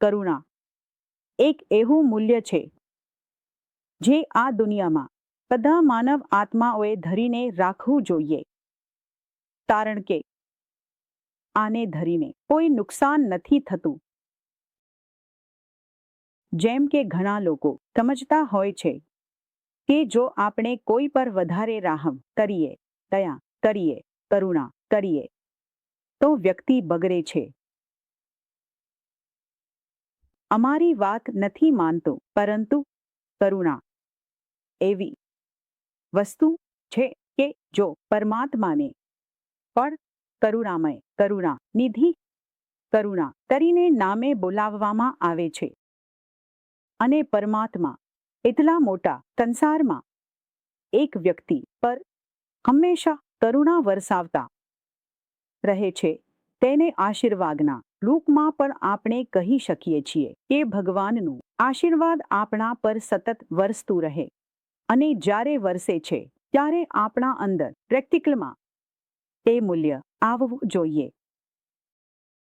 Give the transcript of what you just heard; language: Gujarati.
કરુણા. એક એવું મૂલ્ય છે, જે આ દુનિયામાં બધા માનવ આત્માઓએ ધરીને રાખવું જોઈએ. કારણ કે, આને ધરીને કોઈ નુકસાન નથી થતું. જેમ કે ઘણા લોકો સમજતા હોય છે કે જો આપણે કોઈ પર વધારે રાહમ કરીએ, દયા કરીએ, કરુણા કરીએ, તો વ્યક્તિ બગડે છે. અમારી વાત નથી માનતો, પરંતુ કરુણા. એવી વસ્તુ છે કે જો પરમાત્માને પણ કરુણામય, કરુણા, નિધિ, કરુણા કરીને નામે બોલાવવામાં આવે છે અને પરમાત્મા એટલા મોટા સંસારમાં એક વ્યક્તિ પર હંમેશા કરુણા વરસાવતા રહે છે તેને આશીર્વાદના રૂપમાં પણ આપણે કહી શકીએ છીએ કે ભગવાનનું આશીર્વાદ આપણા પર સતત વરસતું રહે અને જ્યારે વરસે છે, ત્યારે આપણા અંદર પ્રેક્ટિકલમાં તે મૂલ્ય આવવું જોઈએ.